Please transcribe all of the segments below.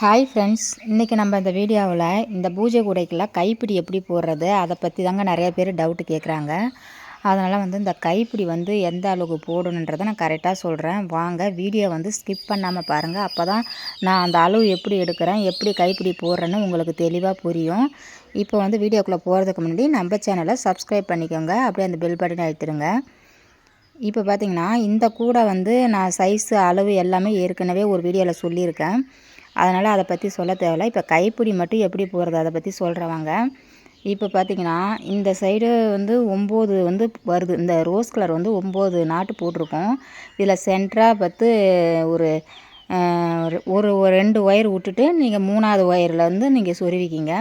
Hi friends இன்றைக்கி நம்ம இந்த வீடியோவில் இந்த பூஜை கூடைக்கெல்லாம் கைப்பிடி எப்படி போடுறது அதை பற்றி தாங்க நிறைய பேர் டவுட்டு கேட்குறாங்க அதனால் வந்து இந்த கைப்பிடி வந்து எந்த அளவுக்கு போடணுன்றதை நான் கரெக்டாக சொல்கிறேன் வாங்க வீடியோ வந்து ஸ்கிப் பண்ணாமல் பாருங்கள் அப்போ தான் நான் அந்த அளவு எப்படி எடுக்கிறேன் எப்படி கைப்பிடி போடுறேன்னு உங்களுக்கு தெளிவாக புரியும். இப்போ வந்து வீடியோக்குள்ளே போகிறதுக்கு முன்னாடி நம்ம சேனலை சப்ஸ்கிரைப் பண்ணிக்கோங்க. அப்படியே அந்த பெல் பட்டனை அழுத்திடுங்க இப்போ பார்த்தீங்கன்னா இந்த கூடை வந்து நான் சைஸு அளவு எல்லாமே ஏற்கனவே ஒரு வீடியோவில் சொல்லியிருக்கேன். அதனால் அதை பற்றி சொல்ல தேவையில்ல. இப்போ கைப்பிடி மட்டும் எப்படி போகிறது அதை பற்றி சொல்கிறவங்க இப்போ பார்த்திங்கன்னா இந்த சைடு வந்து ஒம்பது வந்து வருது. இந்த ரோஸ் கலர் வந்து ஒம்பது நாட்டு போட்டிருக்கோம். இதில் சென்டராக பார்த்து ஒரு ஒரு ஒரு ரெண்டு ஒயர் விட்டுட்டு நீங்கள் மூணாவது ஒயரில் வந்து நீங்கள் சொருவிக்கிங்க.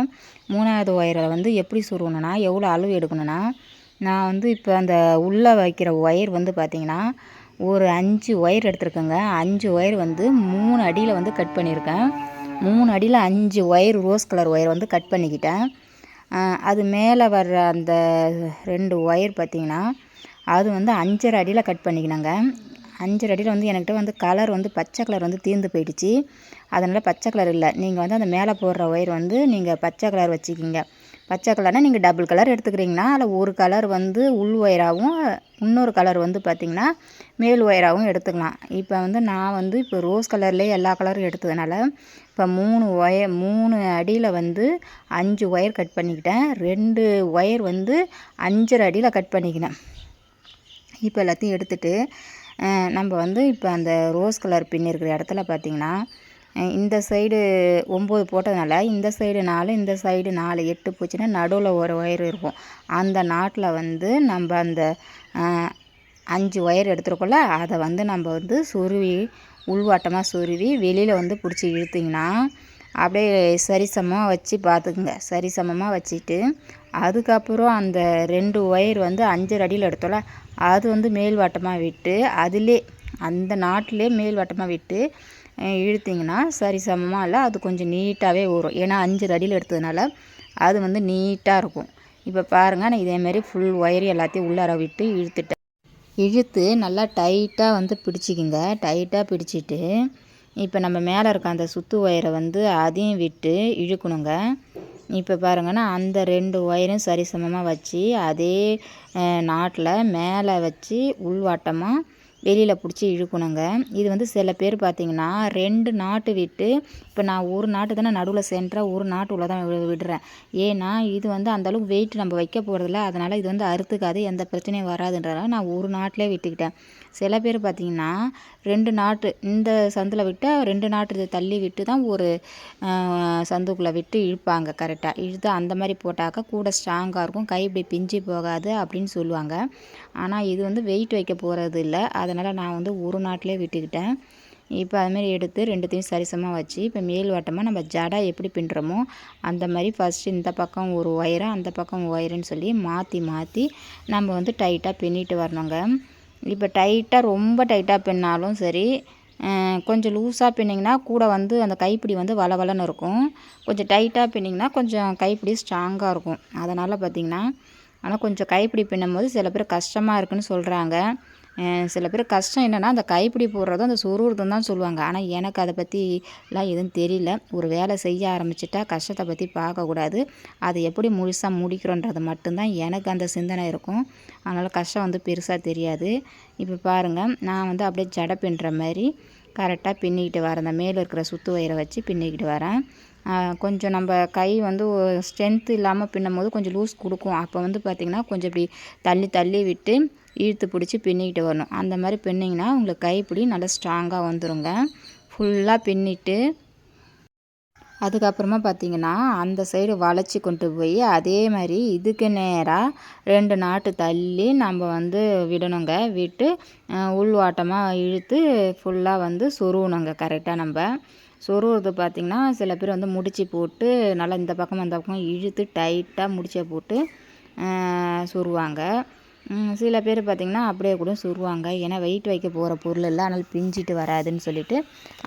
மூணாவது ஒயரில் வந்து எப்படி சொருகணுன்னா எவ்வளோ அளவு எடுக்கணுன்னா நான் வந்து இப்போ அந்த உள்ளே வைக்கிற ஒயர் வந்து பார்த்திங்கன்னா ஒரு அஞ்சு ஒயர் எடுத்திருக்கேங்க. அஞ்சு ஒயர் வந்து மூணு அடியில் வந்து கட் பண்ணியிருக்கேன். மூணு அடியில் அஞ்சு ஒயர் ரோஸ் கலர் ஒயர் வந்து கட் பண்ணிக்கிட்டேன். அது மேலே வர்ற அந்த ரெண்டு ஒயர் பார்த்திங்கன்னா அது வந்து அஞ்சரை அடியில் கட் பண்ணிக்கினாங்க. அஞ்சரை அடியில் வந்து என்கிட்ட வந்து கலர் வந்து பச்சை கலர் வந்து தீர்ந்து போயிடுச்சு. அதனால் பச்சை கலர் இல்லை. நீங்கள் வந்து அந்த மேலே போடுற ஒயர் வந்து நீங்கள் பச்சை கலர் வச்சுக்கிங்க. பச்சை கலர்னால் நீங்கள் டபுள் கலர் எடுத்துக்கிறீங்கன்னா அதில் ஒரு கலர் வந்து உள் ஒயராகவும் இன்னொரு கலர் வந்து பார்த்திங்கன்னா மேல் ஒயராகவும் எடுத்துக்கலாம். இப்போ வந்து நான் வந்து இப்போ ரோஸ் கலர்லேயே எல்லா கலரும் எடுத்ததுனால இப்போ மூணு ஒயர் மூணு அடியில் வந்து அஞ்சு ஒயர் கட் பண்ணிக்கிட்டேன். ரெண்டு ஒயர் வந்து அஞ்சரை அடியில் கட் பண்ணிக்கினேன். இப்போ எல்லாத்தையும் எடுத்துகிட்டு நம்ம வந்து இப்போ அந்த ரோஸ் கலர் பின் இருக்கிற இடத்துல பார்த்திங்கன்னா இந்த சைடு ஒம்பது போட்டதுனால இந்த சைடு நாலு இந்த சைடு நாலு எட்டு போச்சுன்னா நடுவில் ஒரு ஒயர் இருக்கும். அந்த நாட்டில் வந்து நம்ம அந்த அஞ்சு ஒயர் எடுத்துருக்கோம்ல அதை வந்து நம்ம வந்து சுருவி உள்வாட்டமாக சுருவி வெளியில் வந்து பிடிச்சி இழுத்திங்கன்னா அப்படியே சரிசமமாக வச்சு பார்த்துக்குங்க. சரிசமமாக வச்சுட்டு அதுக்கப்புறம் அந்த ரெண்டு ஒயர் வந்து அஞ்சரை அடியில் எடுத்தோம்ல அது வந்து மேல்வாட்டமாக விட்டு அதிலே அந்த நாட்டிலே மேல்வாட்டமாக விட்டு இழுத்திங்கன்னா சரி சமமாக இல்லை அது கொஞ்சம் நீட்டாகவே வரும் ஏன்னா அஞ்சு அடியில் எடுத்ததுனால அது வந்து நீட்டாக இருக்கும். இப்போ பாருங்கள் நான் இதேமாரி ஃபுல் ஒயர் எல்லாத்தையும் உள்ளார விட்டு இழுத்துட்டேன். இழுத்து நல்லா டைட்டாக வந்து பிடிச்சிக்கிங்க. டைட்டாக பிடிச்சிட்டு இப்போ நம்ம மேலே இருக்க அந்த சுத்து ஒயரை வந்து அதையும் விட்டு இழுக்கணுங்க. இப்போ பாருங்கன்னா அந்த ரெண்டு ஒயரும் சரிசமமாக வச்சு அதே நாட்டில் மேலே வச்சு உள்வாட்டமாக வெளியில் பிடிச்சி இழுக்கணுங்க. இது வந்து சில பேர் பார்த்திங்கன்னா ரெண்டு நாட்டு விட்டு இப்போ நான் ஒரு நாட்டு தானே நடுவில் சென்டராக ஒரு நாட்டு உள்ள தான் விடுறேன். ஏன்னா இது வந்து அந்தளவுக்கு வெயிட் நம்ம வைக்க போகிறதில்ல அதனால் இது வந்து அறுத்துக்காது எந்த பிரச்சனையும் வராதுன்றதால நான் ஒரு நாட்டிலே விட்டுக்கிட்டேன். சில பேர் பார்த்திங்கன்னா ரெண்டு நாட்டு இந்த சந்தில் விட்டால் ரெண்டு நாட்டு தள்ளி விட்டு தான் ஒரு சந்துக்குள்ளே விட்டு இழுப்பாங்க கரெக்டாக இழுத்து அந்த மாதிரி போட்டாக்கா கூட ஸ்ட்ராங்காக இருக்கும். கை இப்படி பிஞ்சு போகாது அப்படின்னு சொல்லுவாங்க. ஆனால் இது வந்து வெயிட் வைக்க போகிறது இல்லை அதனால் நான் வந்து ஒரு நாட்டிலே விட்டுக்கிட்டேன். இப்போ அதுமாரி எடுத்து ரெண்டுத்தையும் சரிசமாக வச்சு இப்போ மேல் வட்டமாக நம்ம ஜடை எப்படி பின்னுறோமோ அந்த மாதிரி ஃபஸ்ட்டு இந்த பக்கம் ஒரு ஒயரை அந்த பக்கம் ஒயருன்னு சொல்லி மாற்றி மாற்றி நம்ம வந்து டைட்டாக பின்னிட்டு வரணுங்க. இப்போ டைட்டாக ரொம்ப டைட்டாக பின்னாலும் சரி கொஞ்சம் லூஸாக பின்னிங்கன்னா கூட வந்து அந்த கைப்பிடி வந்து வளவலன்னு இருக்கும். கொஞ்சம் டைட்டாக பின்னிங்கன்னா கொஞ்சம் கைப்பிடி ஸ்ட்ராங்காக இருக்கும். அதனால் பார்த்திங்கன்னா ஆனால் கொஞ்சம் கைப்பிடி பின்னும் போது சில பேர் கஷ்டமாக இருக்குதுன்னு சொல்கிறாங்க சில பேர் கஷ்டம் என்னென்னா அந்த கைப்பிடி போடுறதும் அந்த சுருகுறதும் தான் சொல்லுவாங்க. ஆனால் எனக்கு அதை பற்றிலாம் எதுவும் தெரியல. ஒரு வேலை செய்ய ஆரம்பிச்சிட்டா கஷ்டத்தை பற்றி பார்க்கக்கூடாது. அதை எப்படி முழுசாக முடிக்கிறோன்றது மட்டும்தான் எனக்கு அந்த சிந்தனை இருக்கும். அதனால் கஷ்டம் வந்து பெருசாக தெரியாது. இப்போ பாருங்கள் நான் வந்து அப்படியே ஜடை பின்னுற மாதிரி கரெக்டாக பின்னிக்கிட்டு வரேன். அந்த மேலே இருக்கிற சுத்து வயிறை வச்சு பின்னிக்கிட்டு வரேன். கொஞ்சம் நம்ம கை வந்து ஸ்ட்ரென்த்து இல்லாமல் பின்னும் போது கொஞ்சம் லூஸ் கொடுக்கும். அப்போ வந்து பார்த்திங்கன்னா கொஞ்சம் இப்படி தள்ளி தள்ளி விட்டு இழுத்து பிடிச்சி பின்னிக்கிட்டு வரணும். அந்த மாதிரி பின்னிங்கன்னா உங்களுக்கு கைப்பிடி நல்லா ஸ்ட்ராங்காக வந்துடுங்க ஃபுல்லாக பின்னிட்டு அதுக்கப்புறமா பார்த்திங்கன்னா அந்த சைடு வளைச்சி கொண்டு போய் அதே மாதிரி இதுக்கு நேராக ரெண்டு நாட்டு தள்ளி நம்ம வந்து விடணுங்க. விட்டு உள்வாட்டமாக இழுத்து ஃபுல்லாக வந்து சொருவணுங்க கரெக்டாக நம்ம. சொருவது பார்த்திங்கன்னா சில பேர் வந்து முடிச்சு போட்டு நல்லா இந்த பக்கம் அந்த பக்கம் இழுத்து டைட்டாக முடிச்சை போட்டு சொருவாங்க. சில பேர் பார்த்திங்கன்னா அப்படியே கூட சொருவாங்க. ஏன்னா வெயிட் வைக்க போகிற பொருள் இல்லை அதனால் பிஞ்சிட்டு வராதுன்னு சொல்லிட்டு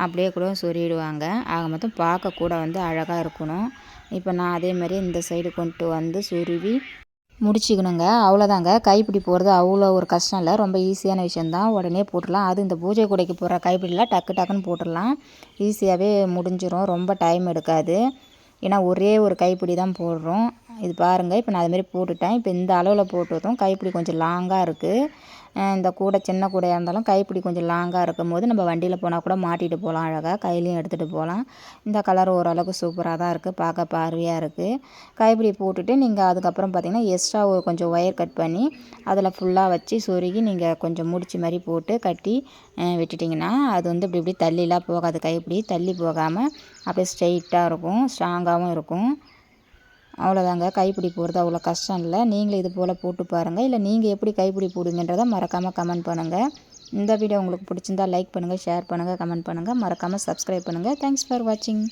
அப்படியே கூட சொருவிடுவாங்க ஆக மொத்தம் பார்க்க கூட வந்து அழகாக இருக்கணும். இப்போ நான் அதே மாதிரி இந்த சைடு கொண்டு வந்து சொருவி முடிச்சுக்கணுங்க. அவ்வளோதாங்க கைப்பிடி போடுறது அவ்வளோ ஒரு கஷ்டம் இல்லை. ரொம்ப ஈஸியான விஷயந்தான் உடனே போட்டுடலாம். அது இந்த பூஜை கொடைக்கு போகிற கைப்பிடிலாம் டக்கு டக்குன்னு போட்டுடலாம். ஈஸியாகவே முடிஞ்சிடும் ரொம்ப டைம் எடுக்காது. ஏன்னா ஒரே ஒரு கைப்பிடி தான் போடுறோம். இது பாருங்கள் இப்போ நான் அதுமாரி போட்டுட்டேன். இப்போ இந்த அளவில் போட்டதும் கைப்பிடி கொஞ்சம் லாங்காக இருக்குது இந்த கூடை சின்ன கூடையாக இருந்தாலும் கைப்பிடி கொஞ்சம் லாங்காக இருக்கும் போது நம்ம வண்டியில் போனால் கூட மாட்டிகிட்டு போகலாம் அழகாக கையிலையும் எடுத்துகிட்டு போகலாம் இந்த கலர் ஓரளவுக்கு சூப்பராக தான் இருக்குது பார்க்க பார்வையாக இருக்குது கைப்பிடி போட்டுட்டு நீங்கள் அதுக்கப்புறம் பார்த்திங்கன்னா எக்ஸ்ட்ரா கொஞ்சம் ஒயர் கட் பண்ணி அதில் ஃபுல்லாக வச்சு சொருகி நீங்கள் கொஞ்சம் முடிச்சு மாதிரி போட்டு கட்டி விட்டுட்டிங்கன்னா அது வந்து இப்படி இப்படி தள்ளிலாம் போகாது. கைப்பிடி தள்ளி போகாமல் அப்படியே ஸ்ட்ரெயிட்டாக இருக்கும் ஸ்ட்ராங்காகவும் இருக்கும். அவ்வளோதாங்க கைப்பிடி போடுறது அவ்வளோ கஷ்டம் இல்லை. நீங்களும் இது போல் போட்டு பாருங்கள் இல்லை நீங்கள் எப்படி கைப்பிடி போடுங்கன்றதை மறக்காமல் கமெண்ட் பண்ணுங்கள் இந்த வீடியோ உங்களுக்கு பிடிச்சிருந்தா லைக் பண்ணுங்கள் ஷேர் பண்ணுங்கள் கமெண்ட் பண்ணுங்கள் மறக்காமல் சப்ஸ்கிரைப் பண்ணுங்கள் தேங்க்ஸ் ஃபார் வாட்சிங்